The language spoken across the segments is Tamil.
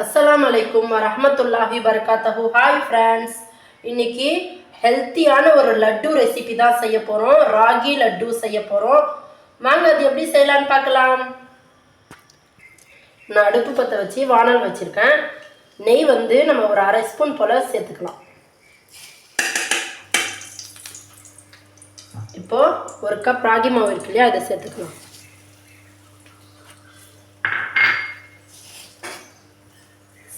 அஸ்லாம் அலைக்கும் ரஹமத்துல்லாஹி பரகாத்தஹு ஹாய் ஃப்ரெண்ட்ஸ் இன்னைக்கு ஹெல்த்தியான ஒரு லட்டு ரெசிபி தான் செய்ய போகிறோம் ராகி லட்டு செய்ய போகிறோம் வாங்க அது எப்படி செய்யலான்னு பார்க்கலாம். நான் அடுப்பு பற்ற வச்சு வானல் வச்சுருக்கேன். நெய் வந்து நம்ம ஒரு அரை ஸ்பூன் போல் சேர்த்துக்கலாம். இப்போது ஒரு கப் ராகி மாவு இருக்கு இல்லையா அதை சேர்த்துக்கலாம்.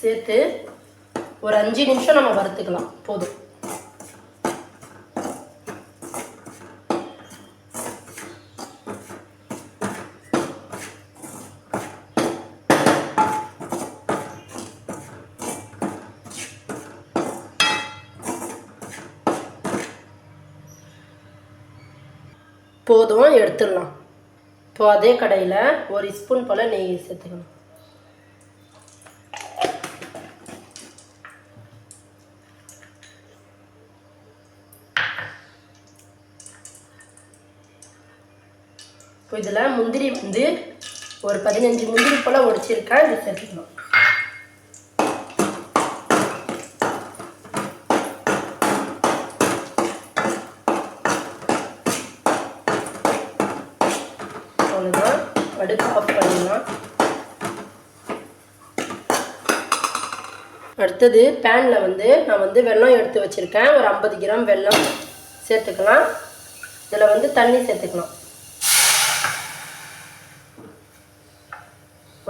சேர்த்து ஒரு அஞ்சு நிமிஷம் நம்ம வறுத்துக்கலாம். போதும். போதும் எடுத்துடலாம். இப்போ அதே கடையில் ஒரு ஸ்பூன் போல் நெய் சேர்த்துக்கணும். இப்போ இதில் முந்திரி வந்து ஒரு பதினஞ்சு முந்திரி போல் உடச்சிருக்கேன். இது சேர்த்துக்கணும். அவ்வளோதான் அடுப்பு ஆஃப் பண்ணிடலாம். அடுத்தது பேனில் வந்து நான் வந்து வெல்லம் எடுத்து வச்சுருக்கேன். ஒரு ஐம்பது கிராம் வெல்லம் சேர்த்துக்கலாம். இதில் வந்து தண்ணி சேர்த்துக்கலாம்.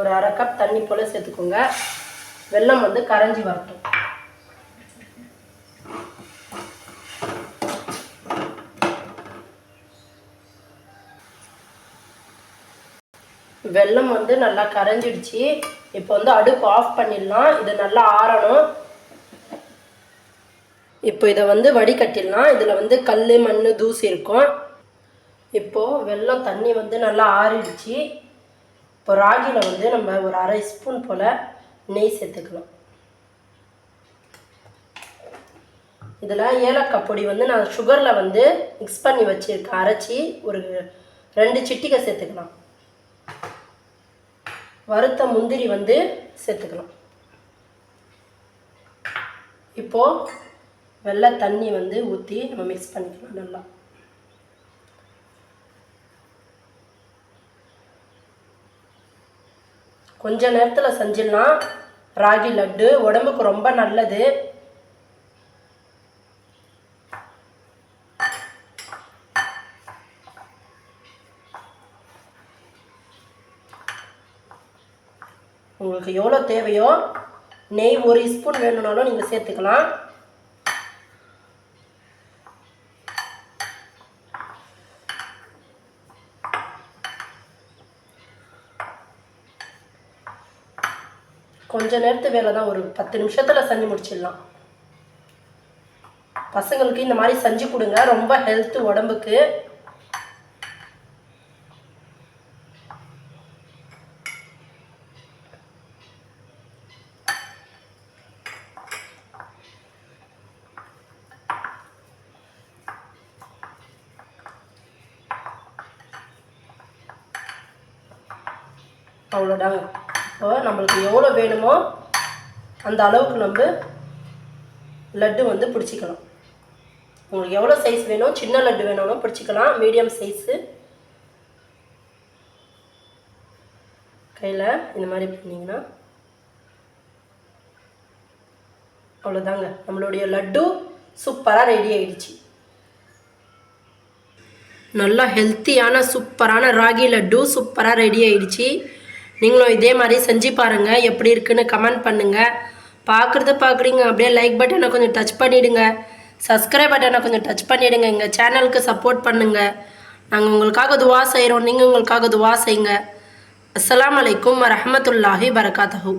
ஒரு அரை கப் தண்ணி போல் சேர்த்துக்கோங்க. வெல்லம் வந்து கரைஞ்சி வரட்டும். வெல்லம் வந்து நல்லா கரைஞ்சிடுச்சு. இப்போ வந்து அடுப்பு ஆஃப் பண்ணிடலாம். இது நல்லா ஆறணும். இப்போ இதை வந்து வடிகட்டிடலாம். இதில் வந்து கல் மண் தூசி இருக்கும். இப்போது வெல்லம் தண்ணி வந்து நல்லா ஆறிடுச்சு. இப்போ ராகியில் வந்து நம்ம ஒரு அரை ஸ்பூன் போல் நெய் சேர்த்துக்கலாம். இதில் ஏலக்காய் பொடி வந்து நான் சுகரில் வந்து மிக்ஸ் பண்ணி வச்சுருக்கேன் அரைச்சி ஒரு ரெண்டு சிட்டிகை சேர்த்துக்கலாம். வறுத்த முந்திரி வந்து சேர்த்துக்கலாம். இப்போது வெள்ளை தண்ணி வந்து ஊற்றி நம்ம மிக்ஸ் பண்ணிக்கலாம் நல்லா. கொஞ்ச நேரத்தில் செஞ்சிடலாம். ராகி லட்டு உடம்புக்கு ரொம்ப நல்லது. உங்களுக்கு எவ்வளோ தேவையோ நெய் ஒரு ஸ்பூன் வேணும்னாலும் நீங்கள் சேர்த்துக்கலாம். கொஞ்ச நேரத்து வேலை தான் ஒரு பத்து நிமிஷத்தில் செஞ்சு முடிச்சிடலாம். பசங்களுக்கு இந்த மாதிரி செஞ்சு கொடுங்க. ரொம்ப ஹெல்த்து உடம்புக்கு. அவ்வளோதாங்க இப்போ நம்மளுக்கு எவ்வளோ வேணுமோ அந்த அளவுக்கு நம்ம லட்டு வந்து பிடிச்சிக்கலாம். உங்களுக்கு எவ்வளோ சைஸ் வேணும் சின்ன லட்டு வேணாலும் பிடிச்சிக்கலாம் மீடியம் சைஸு கையில் இந்த மாதிரி பண்ணிங்கன்னா அவ்வளோதாங்க. நம்மளுடைய லட்டு சூப்பராக ரெடி ஆகிடுச்சு நல்லா ஹெல்த்தியான சூப்பரான ராகி லட்டு சூப்பராக ரெடி ஆகிடுச்சு நீங்களும் இதே மாதிரி செஞ்சு பாருங்கள் எப்படி இருக்குன்னு கமெண்ட் பண்ணுங்கள் பார்க்குறது பார்க்குறீங்க. அப்படியே லைக் பட்டனை கொஞ்சம் டச் பண்ணிவிடுங்க சப்ஸ்கிரைப் பட்டனை கொஞ்சம் டச் பண்ணிவிடுங்க எங்கள் சேனலுக்கு சப்போர்ட் பண்ணுங்கள் நாங்கள் உங்களுக்காக துவா செய்கிறோம் நீங்கள் உங்களுக்காக துவா செய்யுங்க. அஸ்ஸலாமு அலைக்கும் வரஹமத்துல்லாஹி வரகாத்தஹூ